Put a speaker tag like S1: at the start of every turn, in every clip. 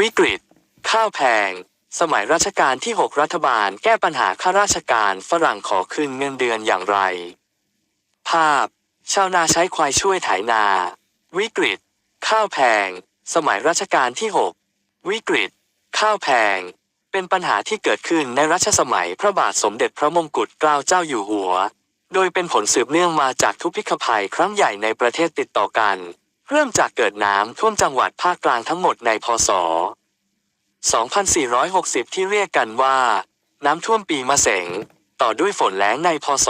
S1: วิกฤต ข้าวแพง สมัยรัชกาลที่ 6 รัฐบาลแก้ปัญหาข้าราชการฝรั่งขอขึ้นเงินเดือนอย่างไร ภาพ ชาวนาใช้ควายช่วยไถนา วิกฤต ข้าวแพง สมัยรัชกาลที่ 6 วิกฤต ข้าวแพง เป็นปัญหาที่เกิดขึ้นในรัชสมัยพระบาทสมเด็จพระมงกุฎเกล้าเจ้าอยู่หัว โดยเป็นผลสืบเนื่องมาจากทุพพิฆภัยครั้งใหญ่ในประเทศติดต่อกัน เริ่มจากเกิดน้ำท่วมจังหวัดภาคกลางทั้งหมดในพศ 2460 ที่เรียกกันว่า น้ำท่วมปีมะเสง ต่อด้วยฝนแล้งในพศ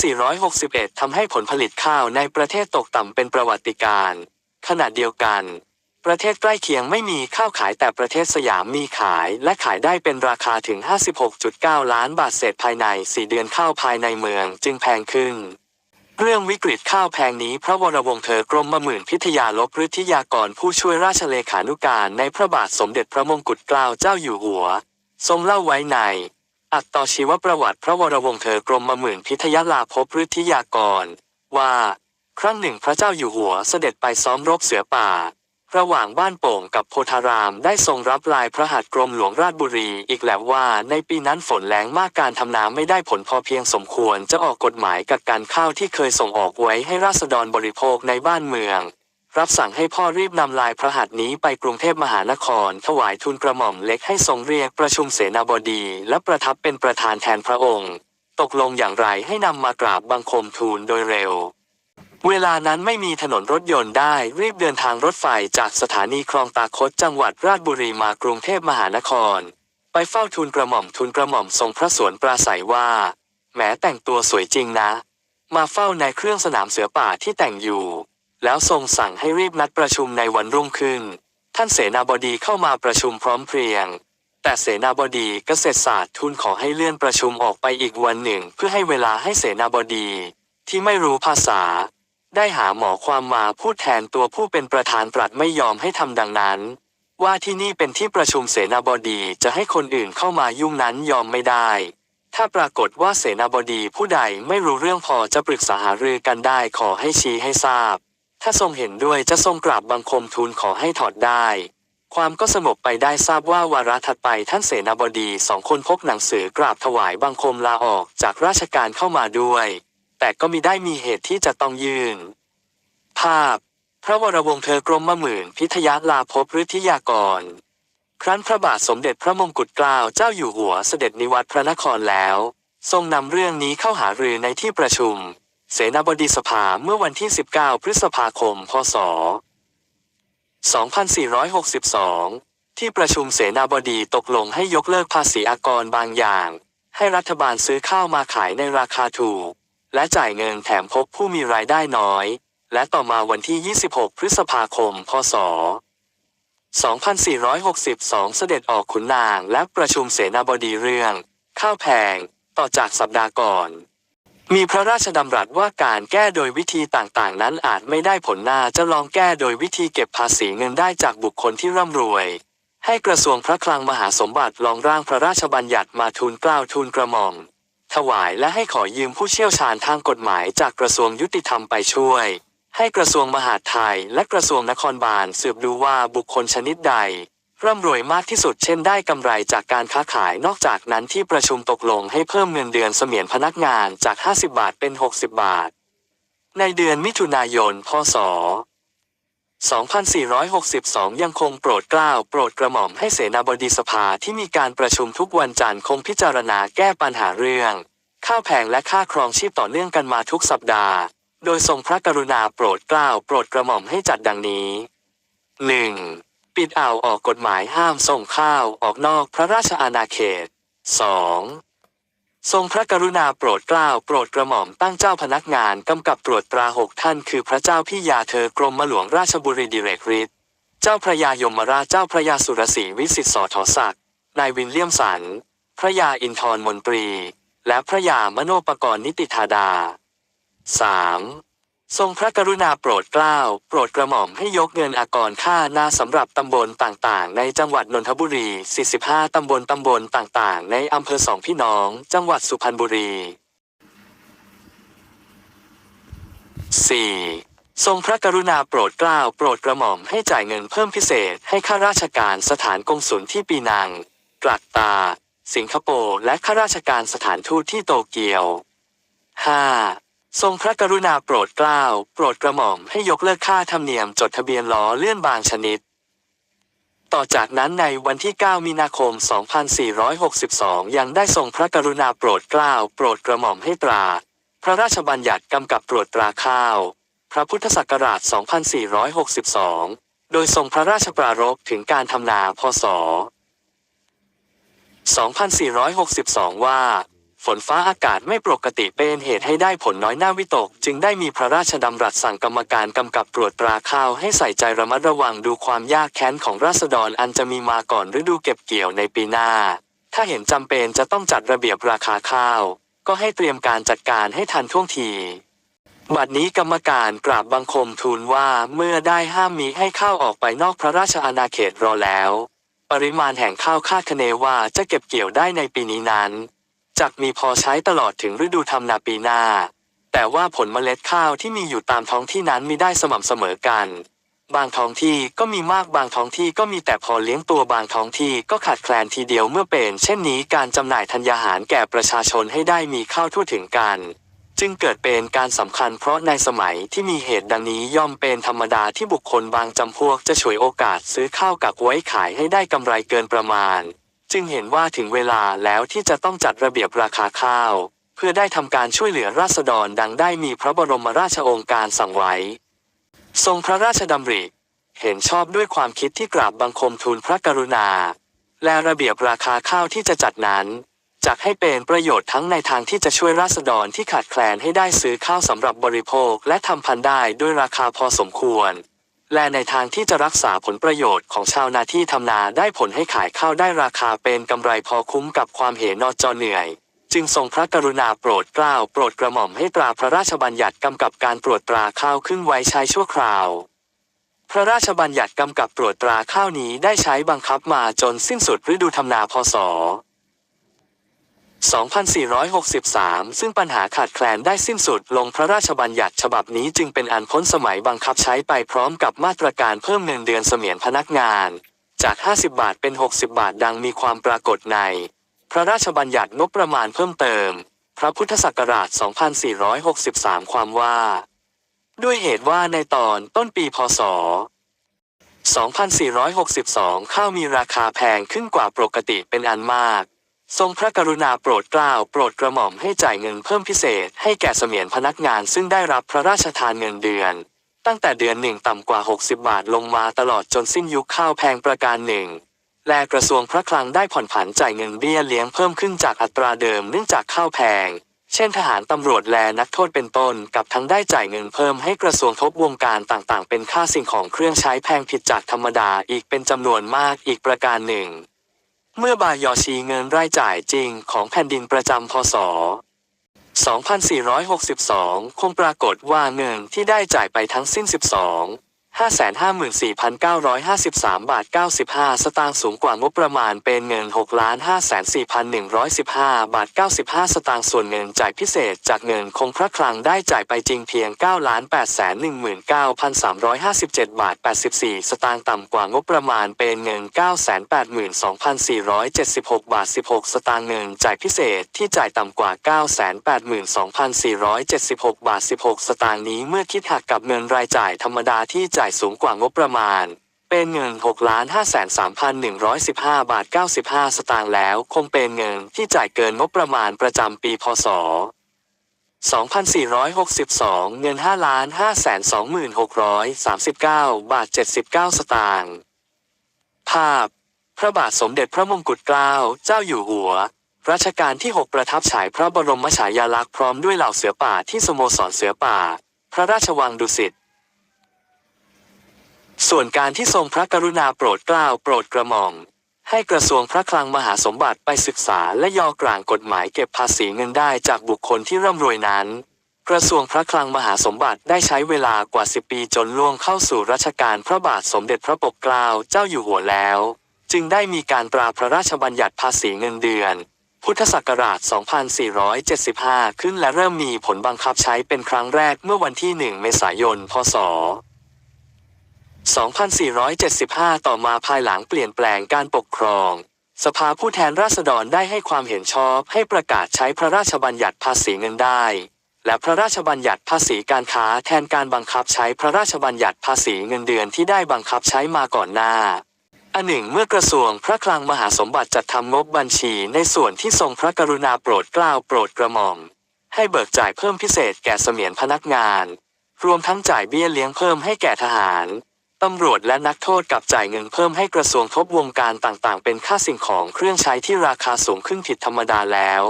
S1: 2461 ทำให้ผลผลิตข้าวในประเทศตกต่ำเป็นประวัติการณ์ขณะเดียวกัน ประเทศใกล้เคียงไม่มีข้าวขายแต่ประเทศสยามมีขายและขายได้เป็นราคาถึง 56.9 ล้านบาทเศษภายใน 4 เดือนข้าวภายในเมืองจึงแพงขึ้น เรื่องวิกฤตข้าวแพงนี้พระวรวงศ์เธอกรมมหมื่นพิทยาลบฤทธิยากรผู้ช่วยราชเลขานุการในพระบาทสมเด็จพระมงกุฎเกล้าเจ้าอยู่หัว ทรงเล่าไว้ใน อัตตชีวประวัติพระวรวงศ์เธอกรมมหมื่นพิทยาลาภพฤทธิยากร ว่า ครั้งหนึ่งพระเจ้าอยู่หัวเสด็จไปซ้อมรบเสือป่า ระหว่างบ้านโป่งกับโพธารามได้ทรงรับลายพระหัตถ์กรมหลวงราชบุรีอีกแล้วว่าในปีนั้นฝนแรงมากการทำนาไม่ได้ผลพอเพียงสมควรจะออกกฎหมายกักการข้าวที่เคยส่งออกไว้ให้ราษฎรบริโภคในบ้านเมือง รับสั่งให้พ่อรีบนำลายพระหัตถ์นี้ไปกรุงเทพมหานคร ถวายทุนกระหม่อมเล็กให้ทรงเรียกประชุมเสนาบดี และประทับเป็นประธานแทนพระองค์ ตกลงอย่างไรให้นำมากราบบังคมทูลโดยเร็ว เวลานั้นไม่มีถนนรถยนต์ได้รีบเดินทางรถไฟจากสถานีคลองตาคดจังหวัดราชบุรีมากรุงเทพมหานคร ไปเฝ้าทูลกระหม่อมทูลกระหม่อมทรงพระสวนปราศัยว่าแหมแต่งตัวสวยจริงนะ มาเฝ้าในเครื่องสนามเสือป่าที่แต่งอยู่ แล้วทรงสั่งให้รีบนัดประชุมในวันรุ่งขึ้น ท่านเสนาบดีเข้ามาประชุมพร้อมเพรียง แต่เสนาบดีเกษตรศาสตร์ทูลขอให้เลื่อนประชุมออกไปอีกวันหนึ่ง เพื่อให้เวลาให้เสนาบดี ที่ไม่รู้ภาษา ได้หาหมอความมาพูดแทนตัวผู้เป็นประธานตรัสไม่ยอมให้ทำดังนั้น ว่าที่นี่เป็นที่ประชุมเสนาบดีจะให้คนอื่นเข้ามายุ่งนั้นยอมไม่ได้ ถ้าปรากฏว่าเสนาบดีผู้ใดไม่รู้เรื่องพอจะปรึกษาหารือกันได้ขอให้ชี้ให้ทราบ ถ้าทรงเห็นด้วยจะทรงกราบบังคมทูลขอให้ถอดได้ ความก็สงบไปได้ทราบว่าวาระถัดไปท่านเสนาบดีสองคนพกหนังสือกราบถวายบังคมลาออกจากราชการเข้ามาด้วย แต่ก็มิได้มีเหตุที่จะต้องยืน ภาพ พระวรวงศ์เธอกรมมะหมื่นพิทยาลาภพฤทธิยากร ครั้นพระบาทสมเด็จพระมงกุฎเกล้าเจ้าอยู่หัวเสด็จนิวัตรพระนครแล้ว ทรงนำเรื่องนี้เข้าหารือในที่ประชุม เสนาบดีสภาเมื่อวันที่ 19 พฤษภาคม พศ 2462 ที่ประชุมเสนาบดีตกลงให้ยกเลิกภาษีอากรบางอย่าง ให้รัฐบาลซื้อข้าวมาขายในราคาถูก และจ่ายเงินแถมพบผู้มีรายได้น้อย และต่อมาวันที่ 26 พฤษภาคม พศ 2462 เสด็จออกขุนนางและประชุมเสนาบดีเรื่อง ข้าวแพงต่อจากสัปดาห์ก่อน มีพระราชดำรัสว่าการแก้โดยวิธีต่างๆ นั้นอาจไม่ได้ผลน่าจะลองแก้โดยวิธีเก็บภาษีเงินได้จากบุคคลที่ร่ำรวย ให้กระทรวงพระคลังมหาสมบัติลองร่างพระราชบัญญัติมาทูลกล้าวทูลกระหม่อม ถวายและให้ขอยืมผู้เชี่ยวชาญทางกฎหมายจากกระทรวงยุติธรรมไปช่วย ให้กระทรวงมหาดไทยและกระทรวงนครบาลสืบดูว่าบุคคลชนิดใด ร่ำรวยมากที่สุดเช่นได้กำไรจากการค้าขายนอกจากนั้นที่ประชุมตกลงให้เพิ่มเงินเดือนเสมียนพนักงานจาก 50 บาทเป็น 60 บาท ในเดือนมิถุนายน พศ 2462 ยังคงโปรดเกล้าโปรดกระหม่อมให้เสนาบดีสภาที่มีการประชุมทุกวันจันทร์คงพิจารณาแก้ปัญหาเรื่อง ข้าวแพงและค่าครองชีพต่อเนื่องกันมาทุกสัปดาห์ โดยทรงพระกรุณาโปรดเกล้าโปรดกระหม่อมให้จัดดังนี้ 1. ปิดอ่าวออกกฎหมายห้ามส่งข้าวออกนอกพระราชอาณาเขต 2. ทรงพระกรุณาโปรดเกล้าโปรดกระหม่อมตั้งเจ้าพนักงานกำกับตรวจตราหกท่านคือพระเจ้าพี่ยาเธอกรมหลวงราชบุรีดิเรกฤทธิ์เจ้าพระยายมราชเจ้าพระยาสุรศรีวิสิตสอทศักดิ์นายวินเลียมสัน พระยาอินทรมนตรี และพระยามโนปกรณ์นิติธาดา 3. ทรงพระกรุณาโปรดเกล้า โปรดกระหม่อมให้ยกเงินอากรค่าหน้าสำหรับตำบลต่างๆ ในจังหวัดนนทบุรี 45 ตำบลตำบลต่างๆ ในอำเภอสองพี่น้อง จังหวัดสุพรรณบุรี 4. ทรงพระกรุณาโปรดเกล้า โปรดกระหม่อมให้จ่ายเงินเพิ่มพิเศษ ให้ข้าราชการสถานกงสุลที่ปีนัง กลักตา สิงคโปร์ และข้าราชการสถานทูตที่โตเกียว 5. ทรงพระกรุณาโปรดเกล้าโปรดกระหม่อมให้ยกเลิกค่าธรรมเนียมจดทะเบียนล้อเลื่อนบางชนิด ต่อจากนั้นในวันที่ 9 มีนาคม 2462 ยังได้ทรงพระกรุณาโปรดเกล้าโปรดกระหม่อมให้ตรา พระราชบัญญัติกำกับตรวจตราข้าว พระพุทธศักราช 2462 โดยทรงพระราชปรารภถึงการทำนาพศ 2462 ว่า ฝนฟ้าอากาศไม่ปกติเป็นเหตุให้ได้ผลน้อยหน้าวิตก จึงได้มีพระราชดำรัสสั่งกรรมการกำกับตรวจตราข้าวให้ใส่ใจระมัดระวังดูความยากแค้นของราษฎรอันจะมีมาก่อนฤดูเก็บเกี่ยวในปีหน้า ถ้าเห็นจำเป็นจะต้องจัดระเบียบราคาข้าว ก็ให้เตรียมการจัดการให้ทันท่วงทีบัดนี้กรรมการกราบบังคมทูลว่าเมื่อได้ห้ามมีให้ข้าวออกไปนอกพระราชอาณาเขตรอแล้ว ปริมาณแห่งข้าวคาดคะเนว่าจะเก็บเกี่ยวได้ในปีนี้นั้น จักมีพอใช้ตลอดถึงฤดูทำนาปีหน้า แต่ว่าผลเมล็ดข้าวที่มีอยู่ตามท้องที่นั้นมีได้สม่ำเสมอกัน บางท้องที่ก็มีมากบางท้องที่ก็มีแต่พอเลี้ยงตัวบางท้องที่ก็ขาดแคลนทีเดียวเมื่อเป็น เช่นนี้การจำหน่ายธัญญาหารแก่ประชาชนให้ได้มีข้าวทั่วถึงกันจึงเกิดเป็นการสำคัญเพราะในสมัยที่มีเหตุดังนี้ย่อมเป็นธรรมดาที่บุคคลบางจำพวกจะฉวยโอกาสซื้อข้าวกักไว้ขายให้ได้กำไรเกินประมาณ จึงเห็นว่าถึงเวลาแล้วที่จะต้องจัดระเบียบราคาข้าว เพื่อได้ทำการช่วยเหลือราษฎรดังได้มีพระบรมราชองค์การสั่งไว้ ทรงพระราชดำริ เห็นชอบด้วยความคิดที่กราบบังคมทูลพระกรุณา และระเบียบราคาข้าวที่จะจัดนั้นจักให้เป็นประโยชน์ทั้งในทางที่จะช่วยราษฎรที่ขาดแคลนให้ได้ซื้อข้าวสำหรับบริโภคและทำพันได้ด้วยราคาพอสมควร และในทางที่จะรักษาผลประโยชน์ของชาวนาที่ทำนาได้ผลให้ขายข้าวได้ราคาเป็นกำไรพอคุ้มกับความเหนอจอเหนื่อย จึงทรงพระกรุณาโปรดเกล้าโปรดกระหม่อมให้ตราพระราชบัญญัติกำกับการตรวจตราข้าวขึ้นไว้ใช้ชั่วคราว พระราชบัญญัติกำกับตรวจตราข้าวนี้ได้ใช้บังคับมาจนสิ้นสุดฤดูทำนาพศ 2463 ซึ่งปัญหาขาดแคลนได้สิ้นสุดลงพระราชบัญญัติฉบับนี้จึงเป็นอันพ้นสมัยบังคับใช้ไปพร้อมกับมาตรการเพิ่มเงินเดือนเสมียนพนักงาน จาก 50 บาทเป็น 60 บาทดังมีความปรากฏใน พระราชบัญญัติงบประมาณเพิ่มเติม พระพุทธศักราช 2463 ความว่า ด้วยเหตุว่าในตอนต้นปีพศ2462 ข้าวมีราคาแพงขึ้นกว่าปกติเป็นอันมาก ทรงพระกรุณาโปรดเกล้าโปรดกระหม่อมให้จ่ายเงินเพิ่มพิเศษให้แก่เสมียนพนักงานซึ่งได้รับพระราชทานเงินเดือน ตั้งแต่เดือนหนึ่งต่ำกว่า 60 บาทลงมาตลอดจนสิ้นยุคข้าวแพงประการหนึ่งและกระทรวงพระคลังได้ผ่อนผันจ่ายเงินเบี้ยเลี้ยงเพิ่มขึ้นจากอัตราเดิมเนื่องจากข้าวแพง เช่นทหารตำรวจและนักโทษเป็นต้น กับทั้งได้จ่ายเงินเพิ่มให้กระทรวงทบวงการต่างๆ เป็นค่าสิ่งของเครื่องใช้แพงผิดจากธรรมดาอีกเป็นจำนวนมากอีกประการหนึ่ง เมื่อบายอชีเงินรายจ่ายจริงของแผ่นดินประจำพศ 2462 คงปรากฏว่าเงินที่ได้จ่ายไปทั้งสิ้น 12 554,953 บาท 95 สตางค์สูงกว่างบประมาณเป็นเงิน 6,504,115 บาท 95 สตางค์ส่วนเงินจ่ายพิเศษจากเงินคงพระคลังได้จ่ายไปจริงเพียง 9,819,357 บาท 84 สตางค์ต่ำกว่างบประมาณเป็นเงิน 982,476 บาท 16 สตางค์เงินจ่ายพิเศษที่จ่ายต่ำกว่า 982,476 บาท 16 สตางค์นี้เมื่อคิดหักกับเงินรายจ่ายธรรมดาที่จ่ายสูงกว่างบประมาณ เป็นเงิน 6 5,3,115 บาท 95 สตางค์แล้ว คงเป็นเงินที่จ่ายเกินงบประมาณประจำปีพศ 2462 เงิน 5,526,39 บาท 79 สตางค์ภาพ พระบาทสมเด็จพระมงกุฎเกล้าเจ้าอยู่หัวรัชกาลที่ 6 ประทับฉายพระบรมฉายาลักษณ์พร้อมด้วยเหล่าเสือป่าที่สโมสรเสือป่า พระราชวังดุสิต ส่วนการที่ทรงพระกรุณาโปรดเกล้าโปรดกระหม่อมให้กระทรวงพระคลังมหาสมบัติไปศึกษาและยอกลางกฎหมายเก็บภาษีเงินได้จากบุคคลที่ร่ำรวยนั้น กระทรวงพระคลังมหาสมบัติได้ใช้เวลากว่า 10 ปีจนล่วงเข้าสู่รัชกาลพระบาทสมเด็จพระปกเกล้าเจ้าอยู่หัวแล้ว จึงได้มีการตราพระราชบัญญัติภาษีเงินเดือน พุทธศักราช 2475 ขึ้นและเริ่มมีผลบังคับใช้เป็นครั้งแรกเมื่อวันที่ 1 เมษายน พศ 2475 ต่อมาภายหลังเปลี่ยนแปลงการปกครอง สภาผู้แทนราษฎรได้ให้ความเห็นชอบให้ประกาศใช้พระราชบัญญัติภาษีเงินได้ และพระราชบัญญัติภาษีการค้าแทนการบังคับใช้พระราชบัญญัติภาษีเงินเดือนที่ได้บังคับใช้มาก่อนหน้าอันหนึ่งเมื่อกระทรวงพระคลังมหาสมบัติจัดทำงบบัญชีในส่วนที่ทรงพระกรุณาโปรดเกล้าโปรดกระหม่อมให้เบิกจ่ายเพิ่มพิเศษแก่เสมียนพนักงาน รวมทั้งจ่ายเบี้ยเลี้ยงเพิ่มให้แก่ทหาร ตำรวจและนักโทษกับจ่ายเงินเพิ่มให้กระทรวงทบวงการต่างๆ เป็นค่าสิ่งของเครื่องใช้ที่ราคาสูงขึ้นผิดธรรมดาแล้ว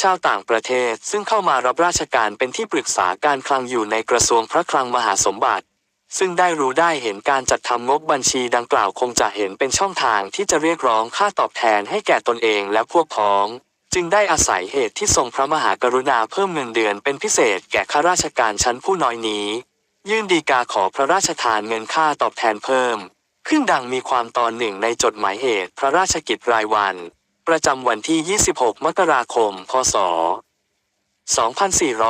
S1: ชาวต่างประเทศซึ่งเข้ามารับราชการเป็นที่ปรึกษาการคลังอยู่ในกระทรวงพระคลังมหาสมบัติ ซึ่งได้รู้ได้เห็นการจัดทำงบบัญชีดังกล่าวคงจะเห็นเป็นช่องทางที่จะเรียกร้องค่าตอบแทนให้แก่ตนเองและพวกพ้อง จึงได้อาศัยเหตุที่ทรงพระมหากรุณาเพิ่มเงินเดือนเป็นพิเศษแก่ข้าราชการชั้นผู้น้อยนี้ ยื่นดีกาขอพระราชทานเงินค่าตอบแทนเพิ่ม ขึ้นดังมีความตอนหนึ่งในจดหมายเหตุพระราชกิจรายวัน ประจำวันที่ 26 มกราคม พศ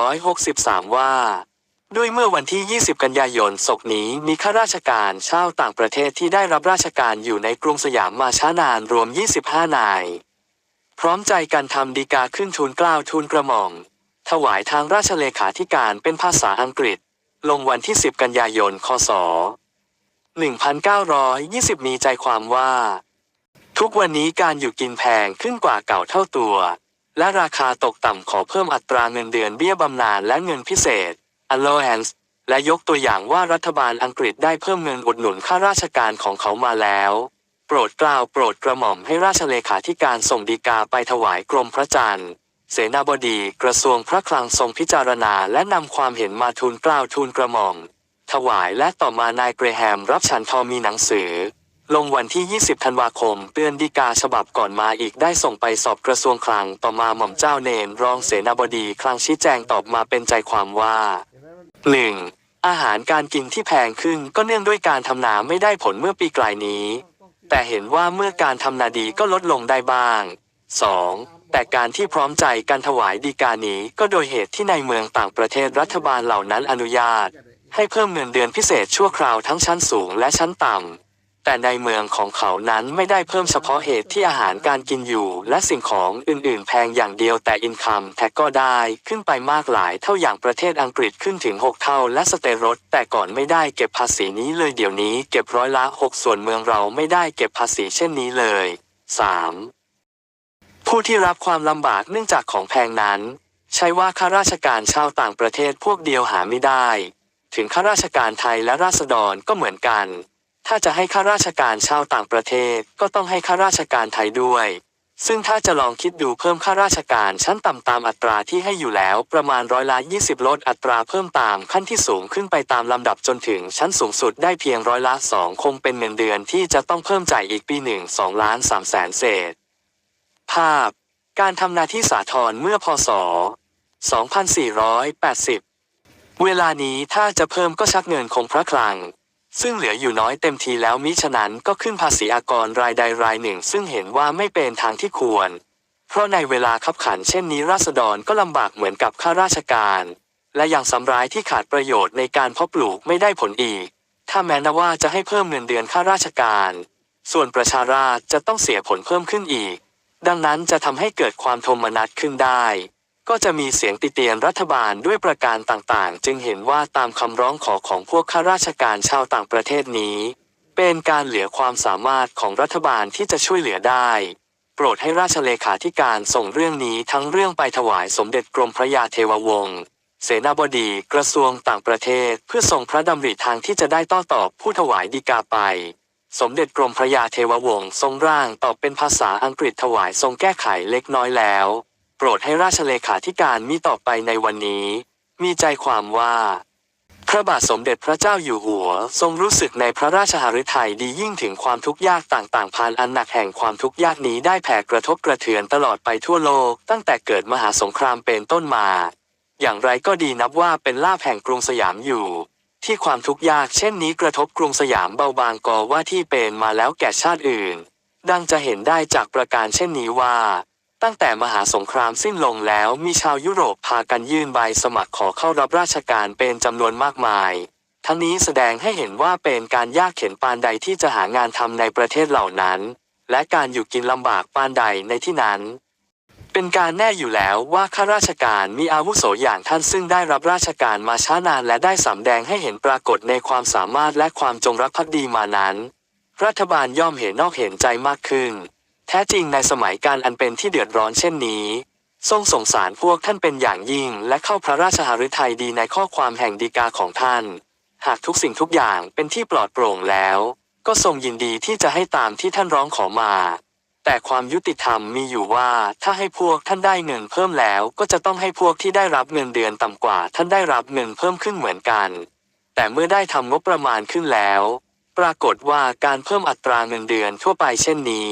S1: 2463 ว่า ด้วยเมื่อวันที่ 20 กันยายนศกนี้มีข้าราชการชาวต่างประเทศที่ได้รับราชการอยู่ในกรุงสยามมาช้านานรวม 25 นาย พร้อมใจกันทำดีกาขึ้นทูลกล้าวทูลกระหม่อมถวายทางราชเลขาธิการเป็นภาษาอังกฤษ ลงวันที่ 10 กันยายน คศ 1920 มีใจความว่า ทุกวันนี้การอยู่กินแพงขึ้นกว่าเก่าเท่าตัว และราคาตกต่ำขอเพิ่มอัตราเงินเดือนเบี้ยบำนาญและเงินพิเศษ allowance และยกตัวอย่างว่ารัฐบาลอังกฤษได้เพิ่มเงินอุดหนุนข้าราชการของเขามาแล้ว โปรดกล้าวโปรดกระหม่อมให้ราชเลขาธิการส่งดีกาไปถวายกรมพระจันทร์ เสนาบดีกระทรวงพระคลังทรงพิจารณาและนำความเห็นมาทูลกล้าวทูลกระหม่อมถวายและต่อมานายเกรแฮมรับฉันทอมีหนังสือ ลงวันที่ 20 ธันวาคมเตือนดีกาฉบับก่อนมาอีกได้ส่งไปสอบกระทรวงคลังต่อมาหม่อมเจ้าเนนรองเสนาบดีคลังชี้แจงตอบมาเป็นใจความว่า 1. อาหารการกินที่แพงขึ้นก็เนื่องด้วยการทำนาไม่ได้ผลเมื่อปีกลายนี้ แต่เห็นว่าเมื่อการทำนาดีก็ลดลงได้บ้าง 2. แต่การที่พร้อมใจการถวายดีกานี้ก็โดยเหตุที่ในเมืองต่างประเทศรัฐบาลเหล่านั้นอนุญาต ให้เพิ่มเงินเดือนพิเศษชั่วคราวทั้งชั้นสูงและชั้นต่ำ แต่ในเมืองของเขานั้นไม่ได้เพิ่มเฉพาะเหตุที่อาหารการกินอยู่ และสิ่งของอื่นๆ แพงอย่างเดียวแต่อินคัมแท็กก็ได้ขึ้นไปมากหลายเท่าอย่างประเทศอังกฤษขึ้นถึง 6 เท่าและสเตรสแต่ก่อนไม่ได้เก็บภาษีนี้เลยเดี๋ยวนี้เก็บร้อยละ 6 ส่วนเมืองเราไม่ได้เก็บภาษีเช่นนี้เลย 3. ผู้ที่รับความลำบากเนื่องจากของแพงนั้น ใช่ว่าข้าราชการชาวต่างประเทศพวกเดียวหาไม่ได้ ถึงข้าราชการไทยและราษฎรก็เหมือนกัน ถ้าจะให้ข้าราชการชาวต่างประเทศก็ต้องให้ข้าราชการไทยด้วย ซึ่งถ้าจะลองคิดดูเพิ่มข้าราชการชั้นต่ำตามอัตราที่ให้อยู่แล้วประมาณร้อยละ20 ลดอัตราเพิ่มตามขั้นที่สูงขึ้นไปตามลำดับจนถึงชั้นสูงสุดได้เพียงร้อยละสองคงเป็นเงินเดือนที่จะต้องเพิ่มจ่ายอีกปีหนึ่งสองล้านสามแสนเศษ ภาพ การทำนาที่สาทรเมื่อพศ 2480 เวลานี้ถ้าจะเพิ่มก็ชักเงินคงพระคลัง ซึ่งเหลืออยู่น้อยเต็มทีแล้วมิฉะนั้นก็ขึ้นภาษีอากรรายใดรายหนึ่ง ซึ่งเห็นว่าไม่เป็นทางที่ควร เพราะในเวลาขับขันเช่นนี้ราษฎรก็ลำบากเหมือนกับข้าราชการ และอยังสำร้ายที่ขาดประโยชน์ในการเพาะปลูกไม่ได้ผลอีก ถ้าแม้นว่าจะให้เพิ่มเงินเดือนข้าราชการ ส่วนประชาราจะต้องเสียผลเพิ่มขึ้นอีก ดังนั้นจะทำให้เกิดความโทมนัสขึ้นได้ ก็จะมีเสียงติเตียนรัฐบาลด้วยประการต่างๆ จึงเห็นว่าตามคำร้องขอของพวกข้าราชการชาวต่างประเทศนี้ เป็นการเหลือความสามารถของรัฐบาลที่จะช่วยเหลือได้ โปรดให้ราชเลขาธิการส่งเรื่องนี้ทั้งเรื่องไปถวายสมเด็จกรมพระยาเทววงศ์เสนาบดีกระทรวงต่างประเทศเพื่อส่งพระดำริทางที่จะได้ต้อตอบผู้ถวายดีกาไป สมเด็จกรมพระยาเทววงศ์ทรงร่างตอบเป็นภาษาอังกฤษถวายทรงแก้ไขเล็กน้อยแล้ว โปรดให้ราชเลขาธิการมีต่อไปในวันนี้ มีใจความว่า พระบาทสมเด็จพระเจ้าอยู่หัว ทรงรู้สึกในพระราชหฤทัยดียิ่งถึงความทุกข์ยากต่างๆผ่านอันหนักแห่งความทุกข์ยากนี้ได้แผ่กระทบกระเทือนตลอดไปทั่วโลก ตั้งแต่เกิดมหาสงครามเป็นต้นมา อย่างไรก็ดีนับว่าเป็นลาภแห่งกรุงสยามอยู่ ที่ความทุกข์ยากเช่นนี้กระทบกรุงสยามเบาบางกอว่าที่เป็นมาแล้วแก่ชาติอื่น ดังจะเห็นได้จากประการเช่นนี้ว่า ตั้งแต่มหาสงครามสิ้นลงแล้วมีชาวยุโรปพากันยื่นใบสมัครขอเข้ารับราชการเป็นจำนวนมากมาย ทั้งนี้แสดงให้เห็นว่าเป็นการยากเข็นปานใดที่จะหางานทำในประเทศเหล่านั้น และการอยู่กินลำบากปานใดในที่นั้น เป็นการแน่อยู่แล้วว่าข้าราชการมีอาวุโสอย่างท่านซึ่งได้รับราชการมาช้านานและได้สำแดงให้เห็นปรากฏในความสามารถและความจงรักภักดีมานั้น รัฐบาลย่อมเห็นนอกเห็นใจมากขึ้น แท้จริงในสมัยการอันเป็นที่เดือดร้อนเช่นนี้ ทรงสงสารพวกท่านเป็นอย่างยิ่ง และเข้าพระราชหฤทัยดีในข้อความแห่งดีกาของท่าน หากทุกสิ่งทุกอย่างเป็นที่ปลอดโปร่งแล้ว ก็ทรงยินดีที่จะให้ตามที่ท่านร้องขอมา แต่ความยุติธรรมมีอยู่ว่าถ้าให้พวกท่านได้เงินเพิ่มแล้วก็จะต้องให้พวกที่ได้รับเงินเดือนต่ำกว่า ท่านได้รับเงินเพิ่มขึ้นเหมือนกัน แต่เมื่อได้ทำงบประมาณขึ้นแล้ว ปรากฏว่าการเพิ่มอัตราเงินเดือนทั่วไปเช่นนี้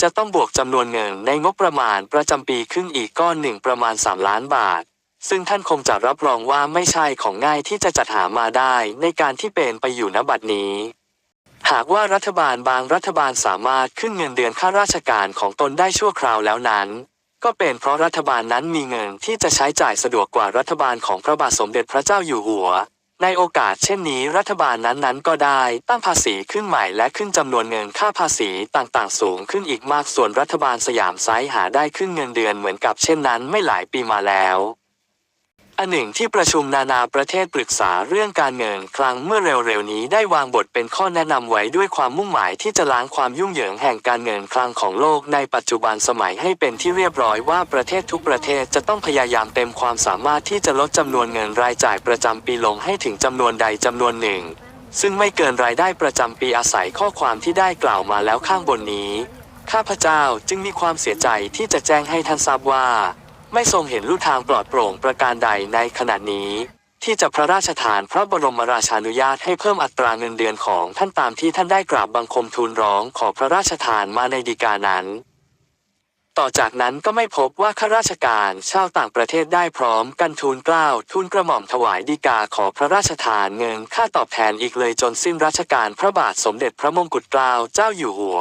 S1: จะต้องบวกจำนวนเงินในงบประมาณประจำปีขึ้นอีกก้อนหนึ่งประมาณ 3 ล้านบาท ซึ่งท่านคงจะรับรองว่าไม่ใช่ของง่ายที่จะจัดหามาได้ในการที่เป็นไปอยู่ณบัดนี้ หากว่ารัฐบาลบางรัฐบาลสามารถขึ้นเงินเดือนข้าราชการของตนได้ชั่วคราวแล้วนั้น ก็เป็นเพราะรัฐบาลนั้นมีเงินที่จะใช้จ่ายสะดวกกว่ารัฐบาลของพระบาทสมเด็จพระเจ้าอยู่หัว ในโอกาสเช่นนี้รัฐบาลนั้นๆ ก็ได้ตั้งภาษีขึ้นใหม่และขึ้นจำนวนเงินค่าภาษีต่างๆ สูงขึ้นอีกมากส่วนรัฐบาลสยามไซหาได้ขึ้นเงินเดือนเหมือนกับเช่นนั้นไม่หลายปีมาแล้ว อันหนึ่งที่ประชุมนานาประเทศปรึกษาเรื่องการเงินครั้งเมื่อเร็วๆนี้ได้วางบทเป็นข้อแนะนำไว้ด้วยความมุ่งหมายที่จะล้างความยุ่งเหยิงแห่งการเงินคลังของโลกในปัจจุบันสมัยให้เป็นที่เรียบร้อยว่าประเทศทุกประเทศจะต้องพยายามเต็มความสามารถที่จะลดจำนวนเงินรายจ่ายประจำปีลงให้ถึงจำนวนใดจำนวนหนึ่ง ซึ่งไม่เกินรายได้ประจำปีอาศัยข้อความที่ได้กล่าวมาแล้วข้างบนนี้ ข้าพเจ้าจึงมีความเสียใจที่จะแจ้งให้ท่านทราบว่า ไม่ทรงเห็นลู่ทางปลอดโปร่งประการใดในขณะนี้ ที่จะพระราชทานพระบรมราชานุญาตให้เพิ่มอัตราเงินเดือนของท่านตามที่ท่านได้กราบบังคมทูลร้องขอพระราชทานมาในดีกานั้น ต่อจากนั้นก็ไม่พบว่าข้าราชการชาวต่างประเทศได้พร้อมกันทูลเกล้าทูลกระหม่อมถวายดีกาขอพระราชทานเงินค่าตอบแทนอีกเลยจนสิ้นรัชกาลพระบาทสมเด็จพระมงกุฎเกล้าเจ้าอยู่หัว